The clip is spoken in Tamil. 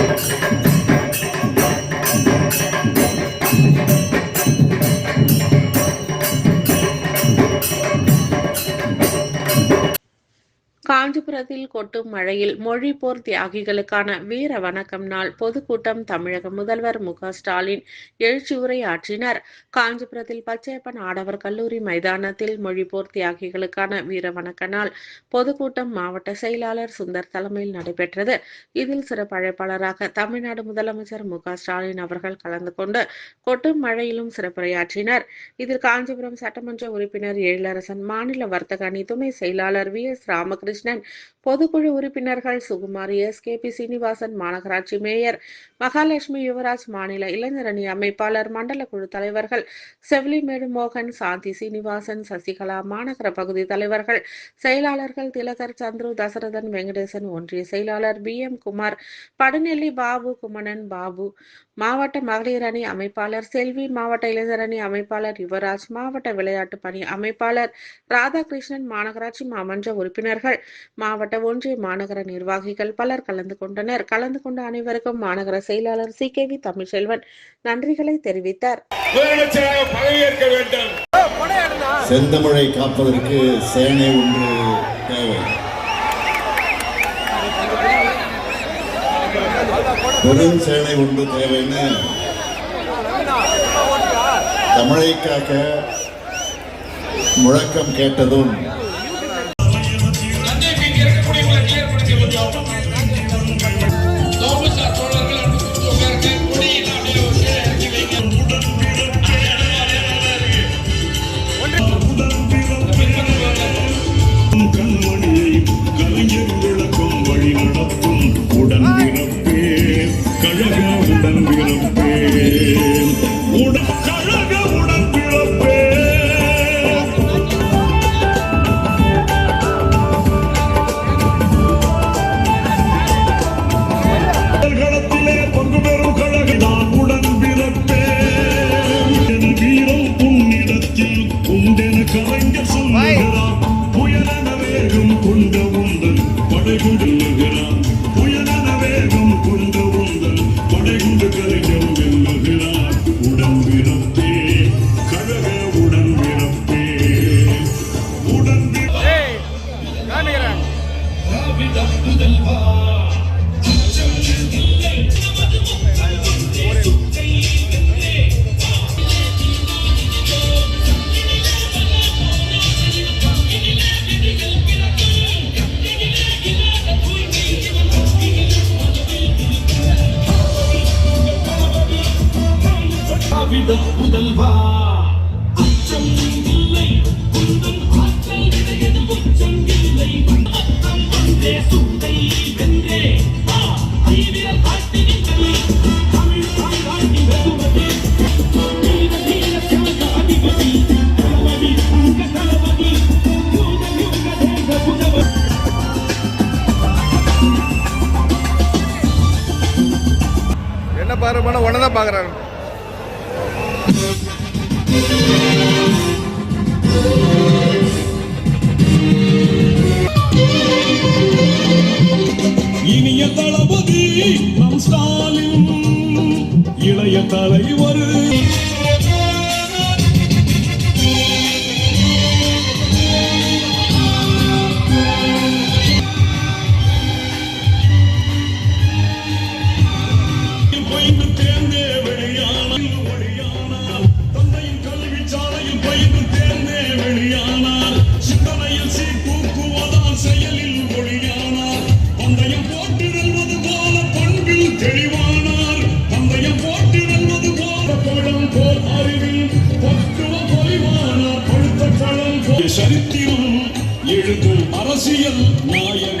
Thank you. காஞ்சிபுரத்தில் கொட்டும் மழையில் மொழிப்போர் தியாகிகளுக்கான வீர வணக்கம் நாள் பொதுக்கூட்டம் தமிழக முதல்வர் மு க ஸ்டாலின் எழுச்சி ஆற்றினர் காஞ்சிபுரத்தில் பச்சையப்பன் ஆடவர் கல்லூரி மைதானத்தில் மொழிப்போர் தியாகிகளுக்கான வீர வணக்க நாள் பொதுக்கூட்டம் மாவட்ட செயலாளர் சுந்தர் தலைமையில் நடைபெற்றது. இதில் சிறப்பு அழைப்பாளராக தமிழ்நாடு முதலமைச்சர் மு க ஸ்டாலின் அவர்கள் கலந்து கொண்டு கொட்டும் மழையிலும் சிறப்புரையாற்றினர். இதில் காஞ்சிபுரம் சட்டமன்ற உறுப்பினர் எழிலரசன் மாநில வர்த்தக அணி துணை செயலாளர் வி எஸ் ராமகிருஷ்ணன் பொதுக்குழு உறுப்பினர்கள் Sukumar S. K. P. Srinivasan மாநகராட்சி மேயர் மகாலட்சுமி யுவராஜ் மாநில இளைஞரணி அமைப்பாளர் மண்டல குழு தலைவர்கள் செவிலிமேடு மோகன் சாந்தி சீனிவாசன் சசிகலா மாநகர பகுதி தலைவர்கள் செயலாளர்கள் திலகர் சந்துரு தசரதன் வெங்கடேசன் ஒன்றிய செயலாளர் பி. எம். குமார் படுநெல்லி பாபு குமணன் பாபு மாவட்ட மகளிர் அணி அமைப்பாளர் செல்வி மாவட்ட இளைஞர் அணி அமைப்பாளர் யுவராஜ் மாவட்ட விளையாட்டு பணி அமைப்பாளர் ராதாகிருஷ்ணன் மாநகராட்சி மாமன்ற உறுப்பினர்கள் மாவட்ட ஒன்றிய மாநகர நிர்வாகிகள் பலர் கலந்து கொண்டனர். கலந்து கொண்ட அனைவருக்கும் மாநகர செயலாளர் சி. கே. வி. தமிழ்செல்வன் நன்றிகளை தெரிவித்தார். செந்தமிழை காப்பதற்கு சேனை ஒன்று தேவை. பெரும் சேவை ஒன்று தேவைன்னு தமிழை காக்க முழக்கம் கேட்டதும் கொண்ட முதல்வா அச்சம் இல்லை. குந்தன் ஆற்றல் விடையது உச்சம் இல்லை. அத்தம் வந்தே வென்றே. காட்டி தமிழ் வீர தியாக அதிபதி தளபதி அங்க தளபதி யூக யூக தேக என்ன பாரு ஒன்னதான் உடனே தான் இனிய தளபதி நம் ஸ்டாலின் இளைய தலைவர் சரித்திரம் எழுதும் அரசியல் நாயகம்